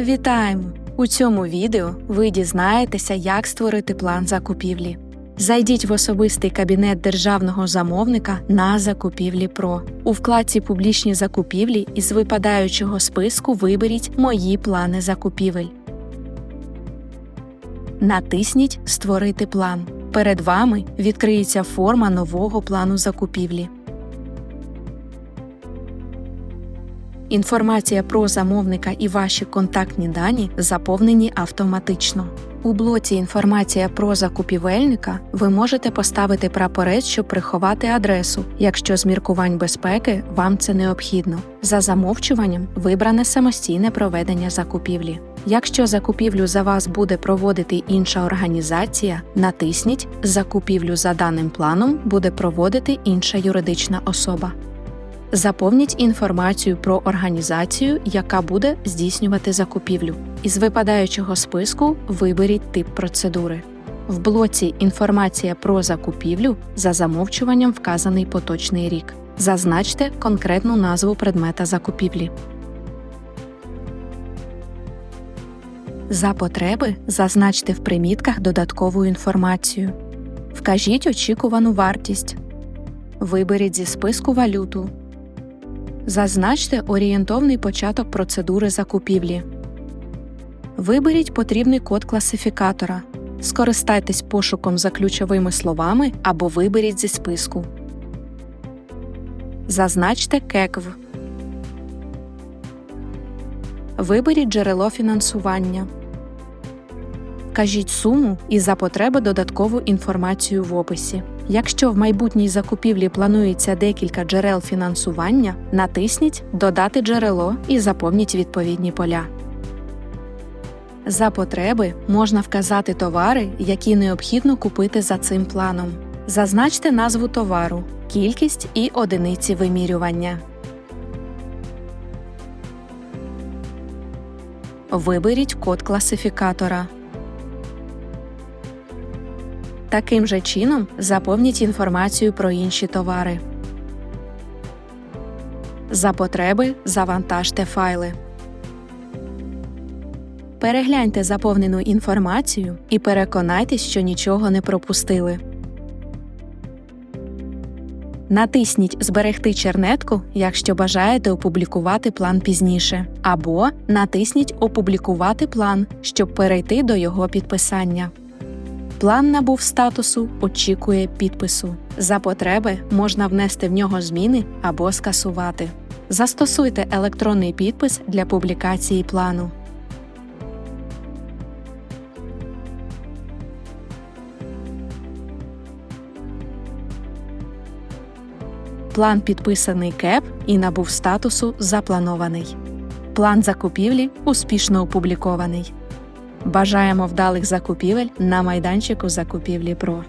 Вітаємо! У цьому відео ви дізнаєтеся, як створити план закупівлі. Зайдіть в особистий кабінет державного замовника на закупівлі ПРО. У вкладці Публічні закупівлі із випадаючого списку виберіть Мої плани закупівель. Натисніть Створити план. Перед вами відкриється форма нового плану закупівлі. Інформація про замовника і ваші контактні дані заповнені автоматично. У блоці Інформація про закупівельника ви можете поставити прапорець, щоб приховати адресу, якщо з міркувань безпеки вам це необхідно. За замовчуванням вибране самостійне проведення закупівлі. Якщо закупівлю за вас буде проводити інша організація, натисніть Закупівлю за даним планом буде проводити інша юридична особа. Заповніть інформацію про організацію, яка буде здійснювати закупівлю. Із випадаючого списку виберіть тип процедури. В блоці Інформація про закупівлю за замовчуванням вказаний поточний рік. Зазначте конкретну назву предмета закупівлі. За потреби зазначте в примітках додаткову інформацію. Вкажіть очікувану вартість. Виберіть зі списку валюту. Зазначте орієнтовний початок процедури закупівлі. Виберіть потрібний код класифікатора. Скористайтесь пошуком за ключовими словами або виберіть зі списку. Зазначте КЕКВ. Виберіть джерело фінансування. Вкажіть суму і за потреби додаткову інформацію в описі. Якщо в майбутній закупівлі планується декілька джерел фінансування, натисніть Додати джерело і заповніть відповідні поля. За потреби можна вказати товари, які необхідно купити за цим планом. Зазначте назву товару, кількість і одиниці вимірювання. Виберіть код класифікатора. Таким же чином заповніть інформацію про інші товари. За потреби завантажте файли. Перегляньте заповнену інформацію і переконайтесь, що нічого не пропустили. Натисніть Зберегти чернетку, якщо бажаєте опублікувати план пізніше, або натисніть Опублікувати план, щоб перейти до його підписання. План набув статусу Очікує підпису. За потреби можна внести в нього зміни або скасувати. Застосуйте електронний підпис для публікації плану. План підписаний КЕП і набув статусу Запланований. План закупівлі успішно опублікований. Бажаємо вдалих закупівель на майданчику закупівлі ПРО.